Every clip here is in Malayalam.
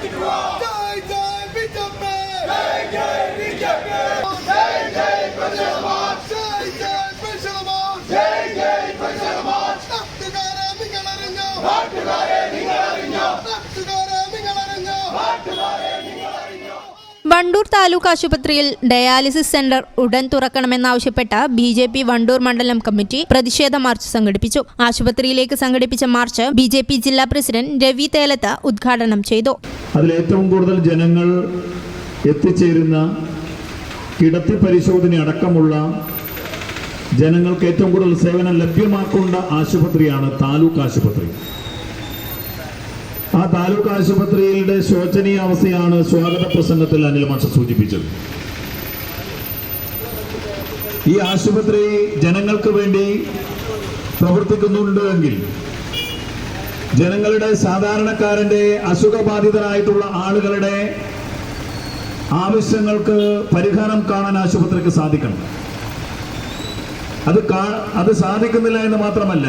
ജയ് ജയ് ബിജെപി ജയ് ജയ് ബിജെപി ജയ് ജയ് പ്രതിഷേധമാർച്ച് ജയ് ജയ് പ്രതിഷേധമാർച്ച് ജയ് ജയ് പ്രതിഷേധമാർച്ച് നാട്ടുകാരെ നിങ്ങൾ അറിഞ്ഞോ നാട്ടുകാരെ നിങ്ങൾ അറിഞ്ഞോ നാട്ടുകാരെ നിങ്ങൾ അറിഞ്ഞോ നാട്ടുകാരെ നിങ്ങൾ അറിഞ്ഞോ വണ്ടൂർ താലൂക്ക് ആശുപത്രിയിൽ ഡയാലിസിസ് സെന്റർ ഉടൻ തുറക്കണമെന്നാവശ്യപ്പെട്ട ബി ജെ പി വണ്ടൂർ മണ്ഡലം കമ്മിറ്റി പ്രതിഷേധ മാർച്ച് സംഘടിപ്പിച്ചു. ആശുപത്രിയിലേക്ക് സംഘടിപ്പിച്ച മാർച്ച് ബി ജെ പി ജില്ലാ പ്രസിഡന്റ് രവി തേലത്ത് ഉദ്ഘാടനം ചെയ്തു. അതിൽ ഏറ്റവും കൂടുതൽ ജനങ്ങൾ എത്തിച്ചേരുന്ന കിടത്തി പരിശോധന അടക്കമുള്ള ജനങ്ങൾക്ക് ഏറ്റവും കൂടുതൽ സേവനം ലഭ്യമാക്കേണ്ട ആശുപത്രിയാണ് താലൂക്ക് ആശുപത്രി. ആ താലൂക്ക് ആശുപത്രിയുടെ ശോചനീയ അവസ്ഥയാണ് സ്വാഗത പ്രസംഗത്തിൽ അനിൽ മാഷ സൂചിപ്പിച്ചത്. ഈ ആശുപത്രി ജനങ്ങൾക്ക് വേണ്ടി പ്രവർത്തിക്കുന്നുണ്ട് എങ്കിൽ ജനങ്ങളുടെ സാധാരണക്കാരന്റെ അസുഖബാധിതരായിട്ടുള്ള ആളുകളുടെ ആവശ്യങ്ങൾക്ക് പരിഹാരം കാണാൻ ആശുപത്രിക്ക് സാധിക്കണം. അത് അത് സാധിക്കുന്നില്ല എന്ന് മാത്രമല്ല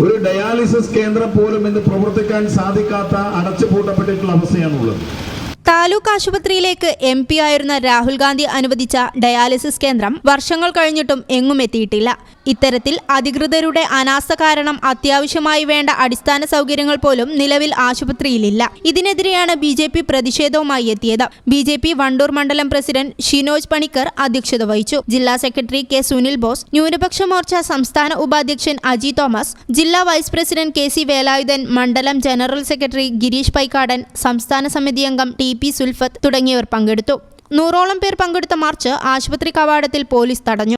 ഒരു ഡയാലിസിസ് കേന്ദ്രം പോലും ഇന്ന് പ്രവർത്തിക്കാൻ സാധിക്കാത്ത അടച്ചുപൂട്ടപ്പെട്ടിട്ടുള്ള അവസ്ഥയാണുള്ളത്. താലൂക്ക് ആശുപത്രിയിലേക്ക് എം പി ആയിരുന്ന രാഹുൽ ഗാന്ധി അനുവദിച്ച ഡയാലിസിസ് കേന്ദ്രം വർഷങ്ങൾ കഴിഞ്ഞിട്ടും എങ്ങും എത്തിയിട്ടില്ല. ഇത്തരത്തിൽ അധികൃതരുടെ അനാസ കാരണം അത്യാവശ്യമായി വേണ്ട അടിസ്ഥാന സൗകര്യങ്ങൾ പോലും നിലവിൽ ആശുപത്രിയിലില്ല. ഇതിനെതിരെയാണ് ബി ജെ പി പ്രതിഷേധവുമായി എത്തിയത്. ബി ജെ പി വണ്ടൂർ മണ്ഡലം പ്രസിഡന്റ് ഷിനോജ് പണിക്കർ അധ്യക്ഷത വഹിച്ചു. ജില്ലാ സെക്രട്ടറി കെ സുനിൽ ബോസ് ന്യൂനപക്ഷ മോർച്ച സംസ്ഥാന ഉപാധ്യക്ഷൻ അജി തോമസ് ജില്ലാ vice president K C Velayudhan മണ്ഡലം ജനറൽ സെക്രട്ടറി ഗിരീഷ് പൈക്കാടൻ സംസ്ഥാന സമിതി അംഗം ടി പി സുൽഫത്ത് തുടങ്ങിയവർ പങ്കെടുത്തു. നൂറോളം പേർ പങ്കെടുത്ത മാർച്ച് ആശുപത്രി കവാടത്തിൽ പോലീസ് തടഞ്ഞു.